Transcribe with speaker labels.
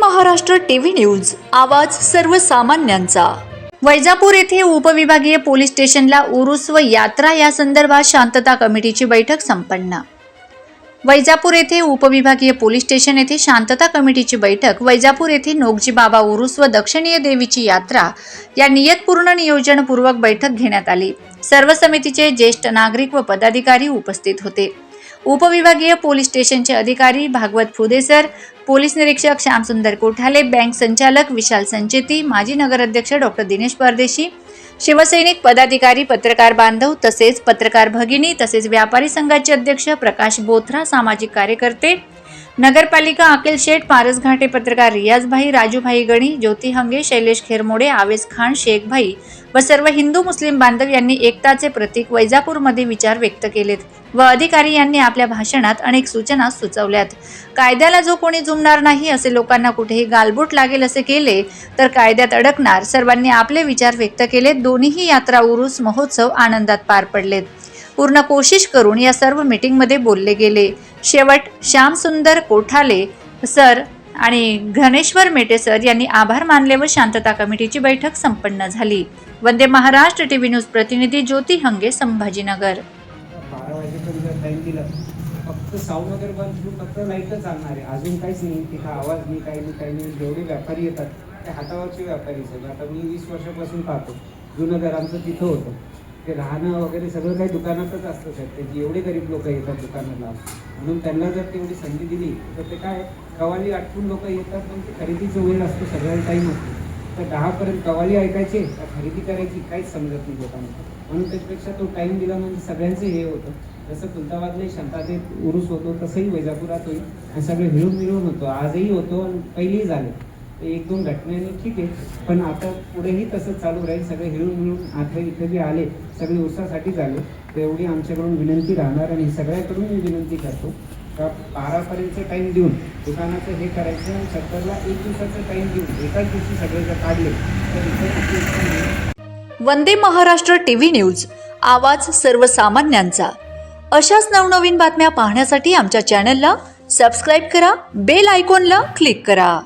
Speaker 1: Maharashtra TV news आवाज सर्वसामान्यांचा. वैजापूर येथे उपविभागीय पोलीस स्टेशनला उरुस व यात्रा या संदर्भात शांतता कमिटीची बैठक संपन्न. वैजापूर येथे उपविभागीय पोलीस स्टेशन येथे शांतता कमिटीची बैठक वैजापूर येथे नोगजी बाबा उरुस व दक्षिणीय देवीची यात्रा या नियतपूर्ण नियोजनपूर्वक बैठक घेण्यात आली. सर्व समितीचे ज्येष्ठ नागरिक व पदाधिकारी उपस्थित होते. उपविभागीय पोलीस स्टेशनचे अधिकारी भागवत फुदेसर पोलीस निरीक्षक श्यामसुंदर कोठाले बँक संचालक विशाल संचेती माजी नगराध्यक्ष डॉक्टर दिनेश परदेशी शिवसैनिक पदाधिकारी पत्रकार बांधव तसेच पत्रकार भगिनी तसेच व्यापारी संघाचे अध्यक्ष प्रकाश बोथरा सामाजिक कार्यकर्ते नगरपालिका अकिल शेठ पारस घाटे पत्रकार रियाजभाई राजूभाई गणी ज्योती हंगे शैलेश खेरमोडे आवेज खान शेखभाई व सर्व हिंदू मुस्लिम बांधव यांनी एकताचे प्रतीक वैजापूरमध्ये विचार व्यक्त केलेत व अधिकारी यांनी आपल्या भाषणात अनेक सूचना सुचवल्यात. कायद्याला जो कोणी जुमणार नाही असे लोकांना कुठेही गालबोट लागेल असे केले तर कायद्यात अडकणार सर्वांनी आपले विचार व्यक्त केले दोन्हीही यात्रा उरूस महोत्सव आनंदात पार पडलेत. पूर्ण कोशिश करून या सर्व मीटिंगमध्ये बोलले गेले. शेवट श्यामसुंदर कोठाले सर आणि घनेश्वर मेटे सर यांनी आभार मानले व शांतता कमिटीची बैठक संपन्न झाली. वंदे महाराष्ट्र टीव्ही न्यूज प्रतिनिधी ज्योती हंगे संभाजीनगर.
Speaker 2: बारा वाजेपर्यंत टाइम दिला फक्त साऊंड वगैरे बंद करून फक्त लाईटच चालणार आहे. अजून काहीच नाही. तिथं आवाज नाही काही नाही काही नाही. जेवढे व्यापारी येतात ते हातावरचे व्यापारी सगळे आता मी वीस वर्षापासून पाहतो. जुनं घर आमचं तिथं होतं. ते राहणं वगैरे सगळं काही दुकानातच असतं सर ते एवढे गरीब लोक येतात दुकानाला. म्हणून त्यांना जर तेवढी संधी दिली तर ते काय कवाली आटपून लोक येतात पण ते खरेदीचं वेळ असतो सगळ्यांना टाईम असतो तर दहापर्यंत कवाली ऐकायचे का खरेदी करायची काहीच समजत नाही लोकांना. म्हणून त्याच्यापेक्षा तो टाईम दिला म्हणजे सगळ्यांचं हे होतं. जसं खुलताबादला शांतातेत उरूस होतो तसंही वैजापुरात होईल. आणि सगळे मिळून मिळून होतो. आजही होतो आणि पहिलेही झाले. एक दोन घटनेने ठीक आहे. पण आता पुढेही तसंच चालू राहील. सगळे हिळून मिळून आता इथे जे आले सगळे उसासाठी झाले तेवढी एवढी आमच्याकडून विनंती राहणार आणि सगळ्याकडून मी विनंती करतो का बारापर्यंतचं टाईम देऊन दुकानाचं हे करायचं आणि सत्तरला एक दिवसाचं टाईम देऊन एकाच दिवशी सगळे जर काढले तर इथे
Speaker 1: वंदे महाराष्ट्र टीव्ही न्यूज आवाज सर्वसामान्यांचा. अशाच नवनवीन बातम्या पाहण्यासाठी आमच्या चॅनलला सबस्क्राईब करा बेल आयकॉनला क्लिक करा.